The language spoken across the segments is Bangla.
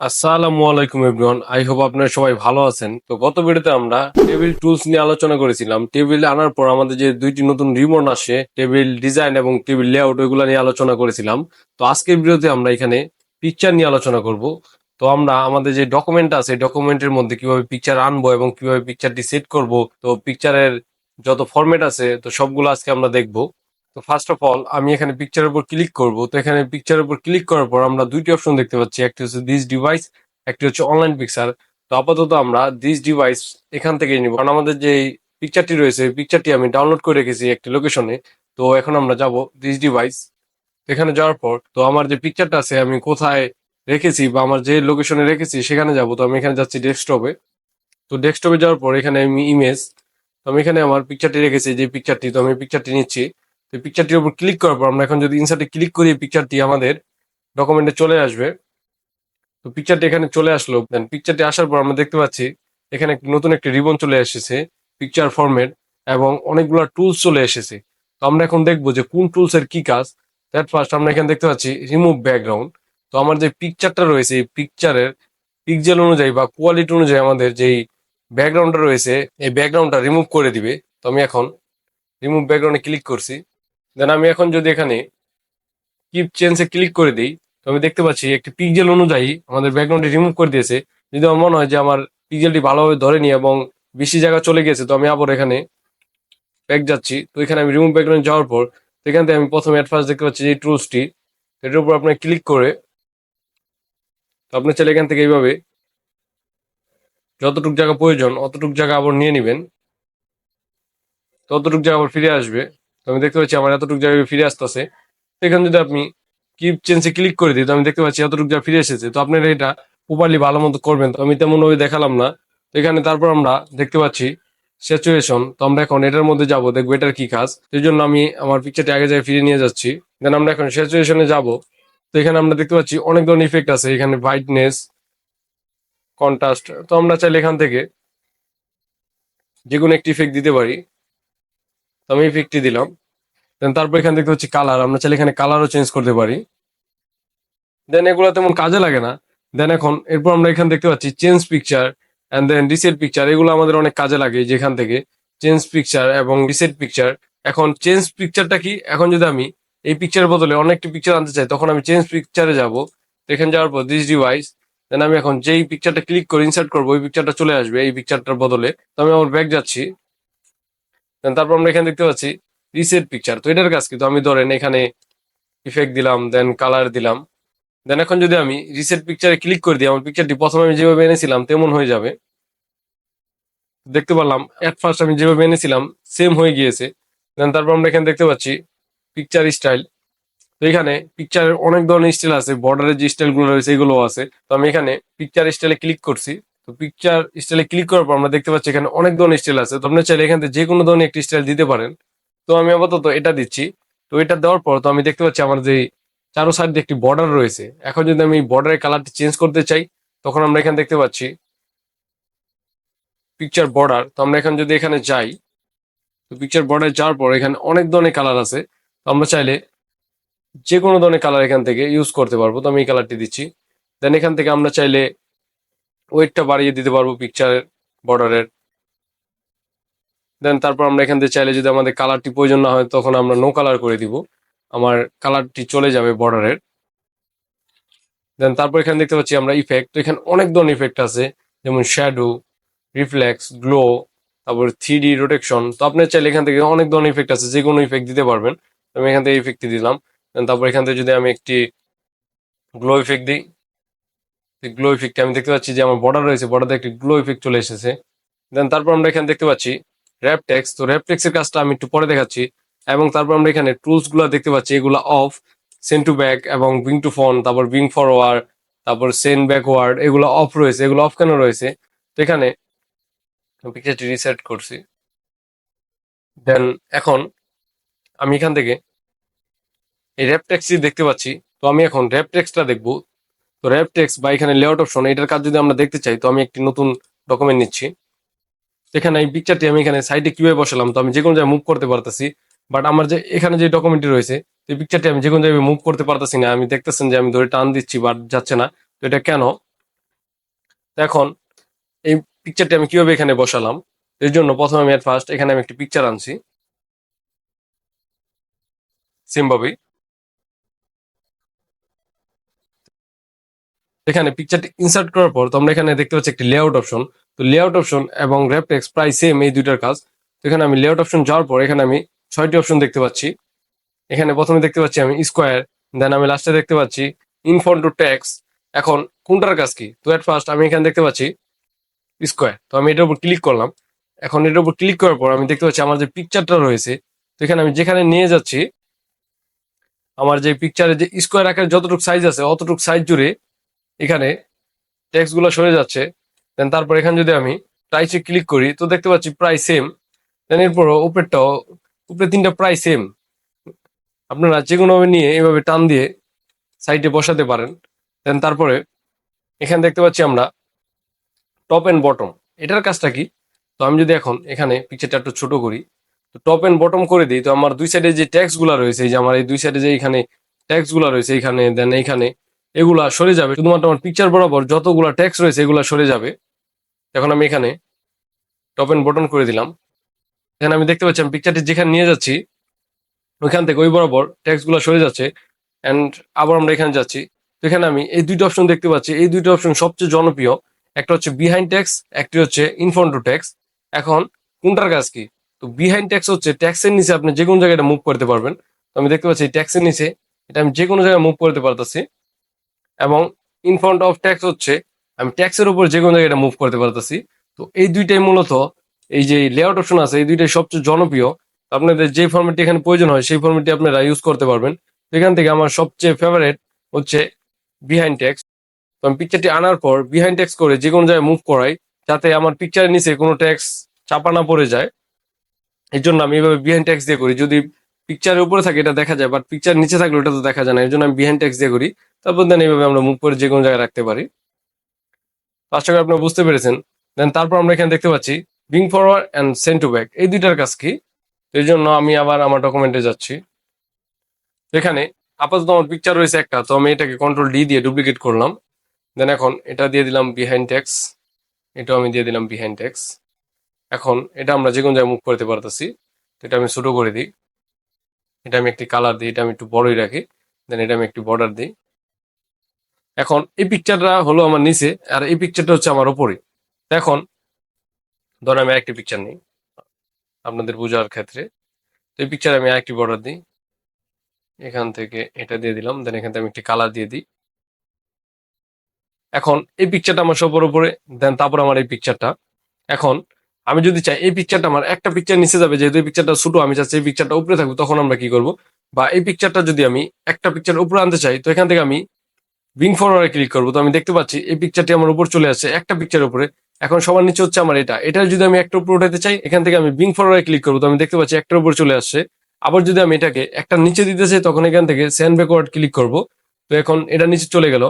আসসালামু আলাইকুম এভরিওয়ান। আই হোপ আপনারা সবাই ভালো আছেন। তো গত ভিডিওতে আমরা টেবিল টুলস নিয়ে আলোচনা করেছিলাম। টেবিল আনার পর আমাদের যে দুইটি নতুন রিমোট আসে টেবিল ডিজাইন এবং টেবিল লেআউট ওইগুলো নিয়ে আলোচনা করেছিলাম। তো আজকের ভিডিওতে আমরা এখানে পিকচার নিয়ে আলোচনা করব। তো আমরা আমাদের যে ডকুমেন্ট আছে ডকুমেন্টের মধ্যে কীভাবে পিকচার আনব এবং কীভাবে পিকচারটি সেট করব, তো পিকচারের যত ফরম্যাট আছে, তো সবগুলো আজকে আমরা দেখব। তো ফার্স্ট অফ অল আমি এখানে পিকচারের উপর ক্লিক করব। তো এখানে পিকচারের উপর ক্লিক করার পর আমরা দুইটি অপশন দেখতে পাচ্ছি। একটি হচ্ছে দিস ডিভাইস একটি হচ্ছে অনলাইন পিকচার তো আপাতত আমরা দিস ডিভাইস এখান থেকে নিব। কারণ আমাদের যে পিকচারটি রয়েছে পিকচারটি আমি ডাউনলোড করে রেখেছি একটি লোকেশনে তো এখন আমরা যাব দিস ডিভাইস এখানে যাওয়ার পর, তো আমার যে পিকচারটা আছে, আমি কোথায় রেখেছি বা আমার যে লোকেশনে রেখেছি, সেখানে যাব। তো আমি এখানে যাচ্ছি ডেস্কটপে তো ডেস্কটপে যাওয়ার পর এখানে আমি ইমেজ তো আমি এখানে আমার পিকচারটি রেখেছি, যে পিকচারটি তো আমি পিকচারটি নিচ্ছি। তো পিকচারটির উপর ক্লিক করার পর আমরা এখন যদি ইনসার্টে ক্লিক করি পিকচারটি আমাদের ডকুমেন্টে চলে আসবে। তো পিকচারটি এখানে চলে আসলো। দেন পিকচারটি আসার পর আমরা দেখতে পাচ্ছি এখানে নতুন একটি রিবন চলে এসেছে পিকচার ফরম্যাট এবং অনেকগুলো টুলস চলে এসেছে। তো আমরা এখন দেখব যে কোন টুলস এর কি কাজ। দ্যাট ফার্স্ট আমরা এখানে দেখতে পাচ্ছি রিমুভ ব্যাকগ্রাউন্ড তো আমার যে পিকচারটা রয়েছে, এই পিকচারের পিকজেল অনুযায়ী বা কোয়ালিটি অনুযায়ী আমাদের যেই ব্যাকগ্রাউন্ডটা রয়েছে, এই ব্যাকগ্রাউন্ডটা রিমুভ করে দিবে। তো আমি এখন রিমুভ ব্যাকগ্রাউন্ডে ক্লিক করছি। দেন আমি এখন যদি এখানে কিপ চেঞ্জে ক্লিক করে দিই, তো আমি দেখতে পাচ্ছি একটি পিকজেল অনুযায়ী আমাদের ব্যাকগ্রাউন্ডটি রিমুভ করে দিয়েছে। যদি আমার মনে হয় যে আমার পিকজেলটি ভালোভাবে ধরেনি এবং বেশি জায়গা চলে গেছে, তো আমি আবার এখানে ব্যাক যাচ্ছি। তো এখানে আমি রিমুভ ব্যাকগ্রাউন্ড যাওয়ার পর, তো এখান থেকে আমি প্রথমে ফার্স্ট দেখতে পাচ্ছি যে টুলসটি এটার উপর আপনার ক্লিক করে, তো আপনি চাইলে এখান থেকে এইভাবে যতটুক জায়গা প্রয়োজন, অতটুক জায়গা আবার নিয়ে নেবেন। ততটুক জায়গা আবার ফিরে আসবে। আমি দেখতে পাচ্ছি আমার এতটুকু জায়গায় ফিরে আসতেছে। এখানে যদি আপনি কিপ চেঞ্জে ক্লিক করে দিই, তো আমি দেখতে পাচ্ছি এতটুকু জায়গা ফিরে এসেছে। তো আপনারা এটা প্রপারলি ভালো মতো করবেন। তো আমি তেমন ওই দেখালাম না। তো এখানে তারপর আমরা দেখতে পাচ্ছি স্যাচুয়েশন তো আমরা এখন এটার মধ্যে যাব, দেখব এটার কি কাজ। সেই জন্য আমি আমার পিকচারটি আগে যায় ফিরে নিয়ে যাচ্ছি। দেন আমরা এখন স্যাচুয়েশনে যাব। তো এখানে আমরা দেখতে পাচ্ছি অনেক ধরনের ইফেক্ট আছে। এখানে ব্রাইটনেস কন্ট্রাস্ট তো আমরা চাইলে এখান থেকে যে কোনো একটি ইফেক্ট দিতে পারি। তো আমি ইফেক্টটি দিলাম। দেন তারপর এখানে দেখতে পাচ্ছি কালার আমরা চাইলে এখানে কালারও চেঞ্জ করতে পারি। দেন এগুলো তেমন কাজে লাগে না। দেন এখন এরপর আমরা এখানে দেখতে পাচ্ছি change picture and then reset picture এগুলো আমাদের অনেক কাজে লাগে যেখান থেকে চেঞ্জ পিকচার এবং রিসেট পিকচার এখন চেঞ্জ পিকচারটা কি? এখন যদি আমি এই পিকচারের বদলে অনেকটি পিকচার আনতে চাই, তখন আমি চেঞ্জ পিকচারে যাব। এখানে যাওয়ার পর দিস ডিভাইস দেন আমি এখন যেই পিকচারটা ক্লিক করে ইনসার্ট করব, ওই পিকচারটা চলে আসবে এই পিকচারটার বদলে। তো আমি আমার ব্যাগ যাচ্ছি। দেন তারপর আমরা এখানে দেখতে পাচ্ছি রিসেট পিকচার তো এটার কাজ কিন্তু আমি ধরেন এখানে ইফেক্ট দিলাম দেন কালার দিলাম। দেন এখন যদি আমি রিসেট পিকচারে ক্লিক করে দিই, আমার পিকচারটি প্রথমে আমি যেভাবে এনেছিলাম, তেমন হয়ে যাবে। দেখতে পারলাম এট ফার্স্ট আমি যেভাবে এনেছিলাম সেম হয়ে গিয়েছে। দেন তারপর আমরা এখানে দেখতে পাচ্ছি পিকচার স্টাইল তো এখানে পিকচারের অনেক ধরনের স্টাইল আছে বর্ডারের যে স্টাইলগুলো রয়েছে এগুলো আছে। তো আমি এখানে পিকচার স্টাইলে ক্লিক করছি। তো পিকচার স্টাইলে ক্লিক করার পর আমরা দেখতে পাচ্ছি এখানে অনেক ধরনের স্টাইল আছে। তো আপনি চাইলে এখান থেকে যে কোনো ধরনের একটি স্টাইল দিতে পারেন। তো আমি আপাতত এটা দিচ্ছি। তো এটা দেওয়ার পর তো আমি দেখতে পাচ্ছি আমার যে চারো সাইড একটি বর্ডার রয়েছে। এখন যদি আমি বর্ডারের কালারটি চেঞ্জ করতে চাই, তখন আমরা এখানে দেখতে পাচ্ছি পিকচার বর্ডার তো আমরা এখন যদি এখানে যাই, তো পিকচার বর্ডার যাওয়ার পর এখানে অনেক ধরনের কালার আছে। তো আমরা চাইলে যে কোনো ধরনের কালার এখান থেকে ইউজ করতে পারব। তো আমি এই কালারটি দিচ্ছি। দেন এখান থেকে আমরা চাইলে ওয়েটটা বাড়িয়ে দিতে পারব পিকচারের বর্ডারের দেন তারপর আমরা এখান থেকে চাইলে যদি আমাদের কালারটি প্রয়োজন না হয়, তখন আমরা নো কালার করে দিব। আমার কালারটি চলে যাবে বর্ডারের দেন তারপর এখানে দেখতে পাচ্ছি আমরা ইফেক্ট তো এখানে অনেক ধরনের ইফেক্ট আছে। যেমন শ্যাডো রিফ্লেক্স গ্লো তারপর থ্রি রোটেকশন তো আপনি চাইলে এখান থেকে অনেক ধরনের ইফেক্ট আছে, যে কোনো ইফেক্ট দিতে পারবেন। আমি এখান থেকে ইফেক্টটি দিলাম। দেন তারপর এখান থেকে যদি আমি একটি গ্লো ইফেক্ট দিই গ্লো ইফেক্টে আমি দেখতে পাচ্ছি যে আমার বর্ডার রয়েছে বর্ডারে একটি গ্লো ইফেক্ট চলে এসেছে। দেন তারপর আমরা এখানে দেখতে পাচ্ছি র্যাপ টেক্স তো র্যাপ টেক্সের কাজটা আমি একটু পরে দেখাচ্ছি। এবং তারপর আমরা এখানে টুলসগুলো দেখতে পাচ্ছি, এগুলো অফ সেন্ড টু ব্যাক এবং বিং টু ফোন তারপর বিং ফরওয়ার্ড তারপর সেন্ড ব্যাকওয়ার্ড এগুলো অফ রয়েছে। এগুলো অফ কেন রয়েছে? তো এখানে পিকচারটি রিসেট করছি। দেন এখন আমি এখান থেকে এই র্যাপ টেক্সটি দেখতে পাচ্ছি। তো আমি এখন র্যাপ টেক্সটটা দেখব। তো র্যাপ টেক্স বা এখানে লেআউট অপশন এটার কাজ যদি আমরা দেখতে চাই, তো আমি একটি নতুন ডকুমেন্ট নিচ্ছি। এখানে এই পিকচারটি আমি এখানে সাইডে কীভাবে বসালাম, তো আমি যে কোনো জায়গায় মুভ করতে পারতেছি। বাট আমার যে এখানে যে ডকুমেন্টটি রয়েছে এই পিকচারটি আমি যে কোনো জায়গায় মুভ করতে পারতেছি না। আমি দেখতেছেন যে আমি ধরে টান দিচ্ছি বাট যাচ্ছে না। তো এটা কেন? এখন এই পিকচারটি আমি কীভাবে এখানে বসালাম? এর জন্য প্রথমে আমি ফার্স্ট এখানে আমি একটি পিকচার আনছি। সিম্বাবি এখানে পিকচারটি ইনসার্ট করার পর তোমরা এখানে দেখতে পাচ্ছি একটি লেআউট অপশন তো লেআউট অপশন এবং র্যাপটেক্স প্রায় সেম এই দুইটার কাজ। তো এখানে আমি লেআউট অপশন যাওয়ার পর এখানে আমি ছয়টি অপশন দেখতে পাচ্ছি। এখানে প্রথমে দেখতে পাচ্ছি আমি স্কোয়ার দেন আমি লাস্টে দেখতে পাচ্ছি ইনফোন টু ট্যাক্স এখন কোনটার কাজ কি? তো এট ফার্স্ট আমি এখানে দেখতে পাচ্ছি স্কোয়ার তো আমি এটার উপর ক্লিক করলাম। এখন এটার উপর ক্লিক করার পর আমি দেখতে পাচ্ছি আমার যে পিকচারটা রয়েছে, তো এখানে আমি যেখানে নিয়ে যাচ্ছি, আমার যে পিকচারে যে স্কোয়ার আকারের যতটুকু সাইজ আছে, অতটুকু সাইজ জুড়ে এখানে টেক্সটগুলো সরে যাচ্ছে। দেন তারপর এখানে যদি আমি প্রাইসে ক্লিক করি, তো দেখতে পাচ্ছি প্রায় সেম দেন এরপর উপরেরটাও উপরে তিনটা প্রায় সেম আপনারা যে কোনোভাবে নিয়ে এভাবে টান দিয়ে সাইডে বসাতে পারেন। দেন তারপরে এখানে দেখতে পাচ্ছি আমরা টপ এন্ড বটম এটার কাজটা কি? তো আমি যদি এখন এখানে পিকচারটা একটু ছোট করি, তো টপ এন্ড বটম করে দিই। তো আমার দুই সাইডে যে ট্যাক্সগুলা রয়েছে, এই যে আমার এই দুই সাইডে যে এখানে ট্যাক্সগুলা রয়েছে, এখানে দেন এইখানে এগুলা সরে যাবে। শুধুমাত্র আমার পিকচার বরাবর যতগুলা ট্যাক্স রয়েছে, এগুলা সরে যাবে। এখন আমি এখানে টপ এন্ড বটন করে দিলাম। এখানে আমি দেখতে পাচ্ছি আমি পিকচারটি যেখানে নিয়ে যাচ্ছি, ওইখান থেকে ওই বরাবর ট্যাক্সগুলা সরে যাচ্ছে অ্যান্ড আবার আমরা এখানে যাচ্ছি। তো এখানে আমি এই দুইটা অপশন দেখতে পাচ্ছি। এই দুইটা অপশন সবচেয়ে জনপ্রিয়, একটা হচ্ছে বিহাইন্ড ট্যাক্স একটি হচ্ছে ইনফ্রন্ট টু ট্যাক্স এখন কোনটার কাজ কি? তো বিহাইন্ড ট্যাক্স হচ্ছে ট্যাক্সের নিচে আপনি যে কোনো জায়গায় মুভ করতে পারবেন। তো আমি দেখতে পাচ্ছি ট্যাক্সের নিচে এটা আমি যে কোনো জায়গায় মুভ করতে পারতেছি। এবং ইনফ্রন্ট অফ ট্যাক্স হচ্ছে আমি ট্যাক্সের উপর যে কোনো জায়গায় মুভ করতে পারতেছি। তো এই দুইটাই মূলত এই যে লেআউট অপশন আছে, এই দুইটাই সবচেয়ে জনপ্রিয়। আপনাদের যে ফর্মেটটি এখানে প্রয়োজন হয়, সেই ফর্মেটটি আপনারা ইউজ করতে পারবেন। এখান থেকে আমার সবচেয়ে ফেভারেট হচ্ছে বিহাইন্ড ট্যাক্স তো আমি পিকচারটি আনার পর বিহাইন্ড ট্যাক্স করে যে কোনো জায়গায় মুভ করাই, যাতে আমার পিকচারের নিচে কোনো ট্যাক্স চাপা না পড়ে যায়। এই জন্য আমি এভাবে বিহাইন্ড ট্যাক্স দিয়ে করি। যদি পিকচারের উপরে থাকে এটা দেখা যায় বাট পিকচার নিচে থাকলে ওটা তো দেখা যায় না। এর জন্য আমি বিহাইন্ড ট্যাক্স দিয়ে করি। তারপর দেন এইভাবে আমরা মুভ করে যে কোনো জায়গায় রাখতে পারি। আশা করি আপনারা বুঝতে পেরেছেন। দেন তারপর আমরা এখানে দেখতে পাচ্ছি bring forward and send to back এই দুইটার কাজ কি? এই জন্য আমি আবার আমার ডকুমেন্টে যাচ্ছি। এখানে আপাতত আমার পিকচার রয়েছে একটা, তো আমি এটাকে কন্ট্রোল ডি দিয়ে ডুপ্লিকেট করলাম। দেন এখন এটা দিয়ে দিলাম বিহাইন্ড ট্যাক্স এটাও আমি দিয়ে দিলাম বিহাইন্ড ট্যাক্স এখন এটা আমরা যে কোনো জায়গায় মুভ করতে পারতেছি এটা আমি ছোট করে দিই। এটা আমি একটি কালার দিই, এটা আমি একটু বড়ই রাখি। দেন এটা আমি একটি বর্ডার দিই। এখন এই পিকচারটা হলো আমার নিচে, আর এই পিকচারটা হচ্ছে আমার ওপরে এখন ধরো আমি আরেকটি পিকচার নিই, আপনাদের বোঝার ক্ষেত্রে। তো এই পিকচার আমি আরেকটি বর্ডার দিই। এখান থেকে এটা দিয়ে দিলাম দেন এখান থেকে আমি একটি কালার দিয়ে দিই। এখন এই পিকচারটা আমার সবার উপরে দেন তারপর আমার এই পিকচারটা এখন আমি যদি চাই এই পিকচারটা আমার একটা পিকচার নিচে যাবে, যেহেতু এই পিকচারটা ছোট, আমি চাচ্ছি এই পিকচারটা উপরে থাকব তখন আমরা কি করব? বা এই পিকচারটা যদি আমি একটা পিকচার উপরে আনতে চাই, তো এখান থেকে আমি বিং ফরওয়ার্ডে ক্লিক করব। তো আমি দেখতে পাচ্ছি, এই পিকচারটি আমার উপর চলে আসছে, একটা পিকচার উপরে। এখন সবার নিচে হচ্ছে আমার এটা। এটা যদি আমি একটা উপরে উঠাতে চাই, এখান থেকে আমি বিং ফরওয়ার্ডে ক্লিক করব। তো আমি দেখতে পাচ্ছি, একটার উপর চলে আসছে। আবার যদি আমি এটাকে একটা নিচে দিতে চাই, তখন এখান থেকে স্যান্ড ব্যাকওয়ার্ড ক্লিক করব। তো এখন এটা নিচে চলে গেল।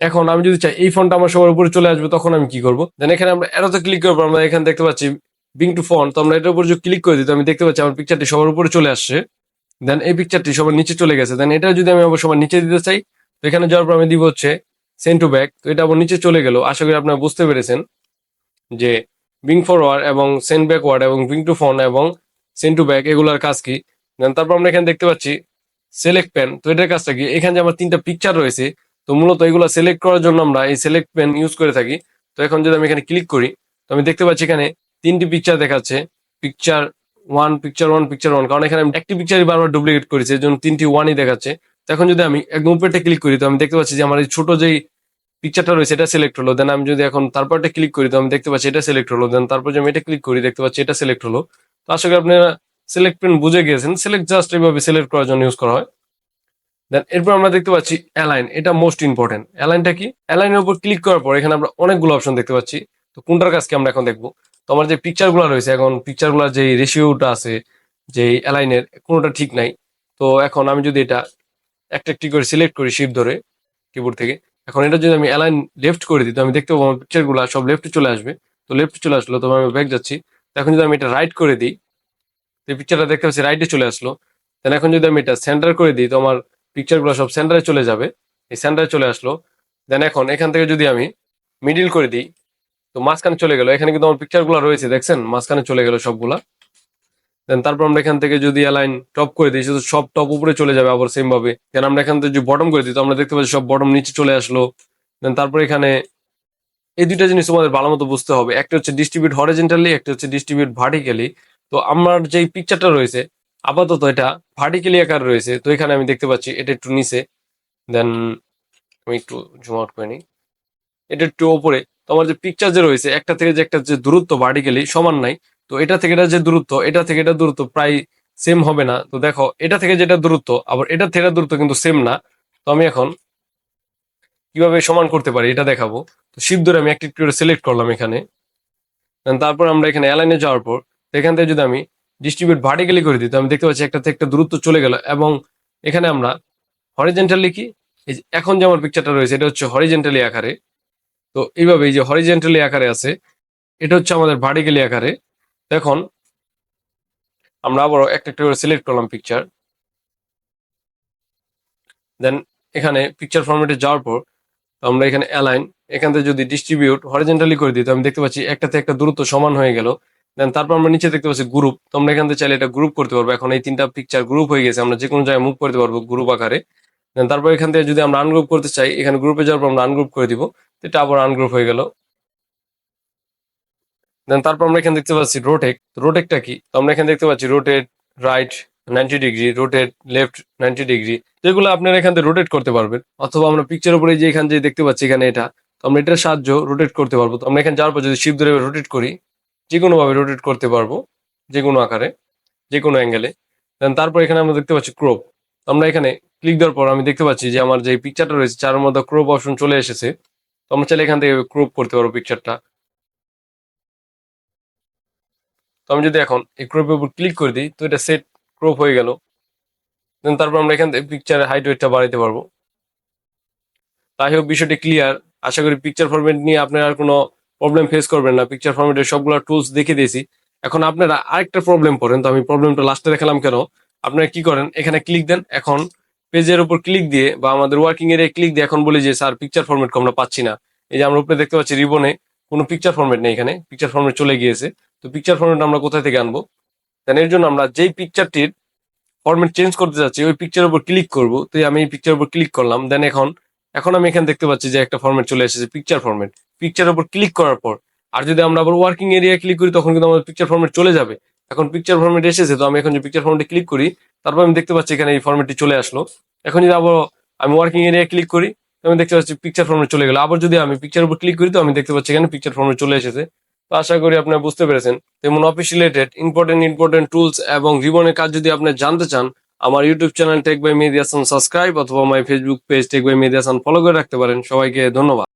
এখন আমি যদি চাই, এই ফোনটা আমার সবার উপরে চলে আসবে, তখন আমি কি করব? দেন এখানে আমরা এরোতে ক্লিক করব। আমরা এখানে দেখতে পাচ্ছি বিং টু ফোন তো আমরা এটার উপর যদি ক্লিক করে দিই তো আমি দেখতে পাচ্ছি আমার পিকচারটি সবার উপরে চলে আসছে। দেন এই পিকচারটি সবার নিচে চলে গেছে। দেন এটা যদি আমি আবার সবার নিচে দিতে চাই এখানে যাওয়ার পর আমি দিব হচ্ছে সেন্ড টু ব্যাক তো এটা আবার নিচে চলে গেল। আশা করি আপনারা বুঝতে পেরেছেন যে বিং ফরওয়ার্ড এবং সেন্ড ব্যাকওয়ার্ড এবং বিং টু ফোন এবং সেন্ড টু ব্যাক এগুলার কাজ কি? তারপর আমরা এখানে দেখতে পাচ্ছি সিলেক্ট পেন তো এটার কাজটা কি? এখানে যে আমার তিনটা পিকচার রয়েছে, তো মূলত এগুলো সিলেক্ট করার জন্য আমরা এই সিলেক্ট পেন ইউজ করে থাকি। তো এখন যদি আমি এখানে ক্লিক করি, তো আমি দেখতে পাচ্ছি এখানে তিনটি পিকচার দেখাচ্ছে। Picture one picture one picture one কারণ এখানে আমি একটি পিকচারই বারবার ডুপ্লিকেট করেছি, এর জন্য তিনটি ওয়ানই দেখাচ্ছে। তো এখন যদি আমি একদম উপরেটা ক্লিক করি, তো আমি দেখতে পাচ্ছি যে আমার এই ছোট যেই পিকচারটা রয়েছে, এটা সিলেক্ট হলো। দেন আমি যদি এখন তারপরটা ক্লিক করি, তো আমি দেখতে পাচ্ছি এটা সিলেক্ট হলো। দেন তারপর যদি আমি এটা ক্লিক করি, দেখতে পাচ্ছি এটা সিলেক্ট হলো। তো আশা করি আপনারা সিলেক্ট পেন বুঝে গিয়েছেন সিলেক্ট জাস্ট এইভাবে সিলেক্ট করার জন্য ইউজ করা হয়। দেন এরপর আমরা দেখতে পাচ্ছি অ্যালাইন এটা মোস্ট ইম্পর্টেন্ট অ্যালাইনটা কি? অ্যালাইনের উপর ক্লিক করার পর এখানে আমরা অনেকগুলো অপশন দেখতে পাচ্ছি। তো কোনটার কাজকে আমরা এখন দেখব? তো আমার যে পিকচারগুলো রয়েছে, এখন পিকচারগুলার যে রেশিওটা আছে যে অ্যালাইনের কোনোটা ঠিক নাই। তো এখন আমি যদি এটা একটা একটি করে সিলেক্ট করি শিপ ধরে কিবোর্ড থেকে। এখন এটা যদি আমি অ্যালাইন লেফট করে দিই, তো আমি দেখতে পাবো আমার পিকচারগুলা সব লেফটে চলে আসবে। তো লেফটে চলে আসলো, তো আমি ব্যাক যাচ্ছি। এখন যদি আমি এটা রাইট করে দিই, তো পিকচারটা দেখতে পাচ্ছি রাইটে চলে আসলো। দেন এখন যদি আমি এটা সেন্টার করে দিই, তো আমার পিকচারগুলো সব সেন্টারে চলে যাবে। এই সেন্টারে চলে আসলো। দেন এখন এখান থেকে যদি আমি মিডিল করে দিই, তো মাঝখানে চলে গেল। এখানে কিন্তু আমার পিকচারগুলো রয়েছে, দেখছেন? মাঝখানে চলে গেল সবগুলা। দেন তারপর আমরা এখান থেকে যদি অ্যালাইন টপ করে দিই শুধু সব টপ উপরে চলে যাবে আবার সেম ভাবে। দেন আমরা এখান থেকে যদি বটম করে দিই, তো আমরা দেখতে পাচ্ছি সব বটম নিচে চলে আসলো। দেন তারপর এখানে এই দুইটা জিনিস তোমাদের ভালো মতো বুঝতে হবে। একটা হচ্ছে ডিস্ট্রিবিউট হরিজেন্টালি একটা হচ্ছে ডিস্ট্রিবিউট ভার্টিক্যালি তো আমার যেই পিকচারটা রয়েছে, আপাতত এটা ভার্টিক্যালি আকার রয়েছে। তো এখানে আমি দেখতে পাচ্ছি এটা একটু নিচে। দেন আমি একটু জুম আউট করে নিই। এটা একটু ওপরে। তো আমার যে পিকচার যে রয়েছে, একটা থেকে যে একটা যে দূরত্ব ভার্টিক্যালি সমান নাই। তো এটা থেকে এটা যে দূরত্ব, এটা থেকে এটা দূরত্ব প্রায় সেম হবে না। তো দেখো, এটা থেকে যেটা দূরত্ব, আবার এটা থেকে দূরত্ব কিন্তু সেম না। তো আমি এখন কীভাবে সমান করতে পারি এটা দেখাবো। তো শিপ ধরে আমি একটি সিলেক্ট করলাম এখানে। তারপর আমরা এখানে অ্যালাইনে যাওয়ার পর, এখান থেকে যদি আমি ডিস্ট্রিবিউট ভার্টিক্যালি করে দিই, তো আমি দেখতে পাচ্ছি একটা থেকে একটা দূরত্ব চলে গেল। এবং এখানে আমরা হরিজেন্টালি কি এই যে এখন যে আমার পিকচারটা রয়েছে, এটা হচ্ছে হরিজেন্টালি আকারে। তো এইভাবে এই যে হরিজেন্টালি আকারে আছে, এটা হচ্ছে আমাদের ভার্টিক্যালি আকারে। এখন আমরা আবারও একটা একটা করে সিলেক্ট করলাম পিকচার দেন এখানে পিকচার ফরম্যাটে যাওয়ার পর আমরা এখানে অ্যালাইন এখান থেকে যদি ডিস্ট্রিবিউট হরিজেন্টালি করে দিই, তো আমি দেখতে পাচ্ছি একটাতে একটা দূরত্ব সমান হয়ে গেল। দেন তারপর আমরা নিচে দেখতে পাচ্ছি গ্রুপ তো আমরা এখান থেকে চাইলে এটা গ্রুপ করতে পারব। এখন এই তিনটা পিকচার গ্রুপ হয়ে গেছে, আমরা যে কোনো জায়গায় মুভ করতে পারব গ্রুপ আকারে। দেন তারপর এখান থেকে যদি আমরা আনগ্রুপ করতে চাই, এখানে গ্রুপে যাওয়ার পর আমরা আনগ্রুপ করে দিব। এটা আবার আনগ্রুপ হয়ে গেল। দেন তারপর আমরা এখানে দেখতে পাচ্ছি রোটেক রোটেকটা কি? তো আমরা এখানে দেখতে পাচ্ছি rotate right ninety degree rotate left ninety degree যেগুলো আপনারা এখান থেকে রোটেট করতে পারবেন। অথবা আমরা পিকচার উপরে যে এখানে যে দেখতে পাচ্ছি এখানে এটা, তো আমরা এটার সাহায্য রোটেট করতে পারব। তো আমরা এখানে যাওয়ার পর যদি শিপ ধরে রোটেট করি যে কোনোভাবে রোটেট করতে পারব যে কোনো আকারে যে কোনো অ্যাঙ্গেলে দেন তারপর এখানে আমরা দেখতে পাচ্ছি ক্রোপ আমরা এখানে ক্লিক দেওয়ার পর আমি দেখতে পাচ্ছি যে আমার যে পিকচারটা রয়েছে, চার মধ্যে ক্রোপ অপশন চলে এসেছে। তো আমরা চাইলে এখান থেকে ক্রোপ করতে পারব পিকচারটা তো আমি যদি এখন এই ক্রোপের উপর ক্লিক করে দিই, তো এটা সেট ক্রোপ হয়ে গেল। দেন তারপর আমরা এখান থেকে পিকচারের হাইট ওয়েটটা বাড়াইতে পারব। তাই হোক, বিষয়টি ক্লিয়ার আশা করি পিকচার ফরম্যাট নিয়ে আপনার আর কোনো প্রবলেম ফেস করবেন না। পিকচার ফরম্যাটের সবগুলো টুলস দেখে দিয়েছি। এখন আপনারা আরেকটা প্রবলেম পড়েন। তো আমি প্রবলেমটা লাস্টে দেখালাম কেন? আপনারা কি করেন? এখানে ক্লিক দেন। এখন পেজের উপর ক্লিক দিয়ে বা আমাদের ওয়ার্কিং এরিয়া ক্লিক দিয়ে এখন বলি যে, স্যার পিকচার ফরম্যাট আমরা পাচ্ছি না। এই যে আমরা উপরে দেখতে পাচ্ছি রিবনে কোনো পিকচার ফরম্যাট নেই এখানে। পিকচার ফরম্যাট চলে গিয়েছে। তো পিকচার ফরম্যাট আমরা কোথা থেকে আনব? দেন এর জন্য আমরা যেই পিকচারটির ফরম্যাট চেঞ্জ করতে যাচ্ছি, ওই পিকচারের উপর ক্লিক করব। তো আমি এই পিকচারের উপর ক্লিক করলাম। দেন এখন এখন আমি এখানে দেখতে পাচ্ছি যে একটা ফরম্যাট চলে এসেছে পিকচার ফরম্যাট পিকচারের উপর ক্লিক করার পর, আর যদি আমরা আবার ওয়ার্কিং এরিয়া ক্লিক করি, তখন কিন্তু আমাদের পিকচার ফরম্যাট চলে যাবে। এখন পিকচার ফরম্যাট এসেছে, তো আমি এখন যে পিকচার ফরম্যাটে ক্লিক করি, তারপর আমি দেখতে পাচ্ছি এখানে এই ফরম্যাটটি চলে আসলো। এখন যদি আবার আমি ওয়ার্কিং এরিয়া ক্লিক করি, আমি দেখতে পাচ্ছি পিকচার ফরম্যাট চলে গেল। আবার যদি আমি পিকচার উপর ক্লিক করি, তো আমি দেখতে পাচ্ছি এখানে পিকচার ফরম্যাট চলে এসেছে। তো আশা করি আপনারা বুঝতে পেরেছেন। যেমন office related important important tools এবং জীবনের কাজ যদি আপনি জানতে চান, আমার ইউটিউব চ্যানেল টেক বাই মেদিয়াসান সাবস্ক্রাইব অথবা আমার ফেসবুক পেজ টেক বাই মেদিয়াসান ফলো করে রাখতে পারেন। সবাইকে ধন্যবাদ।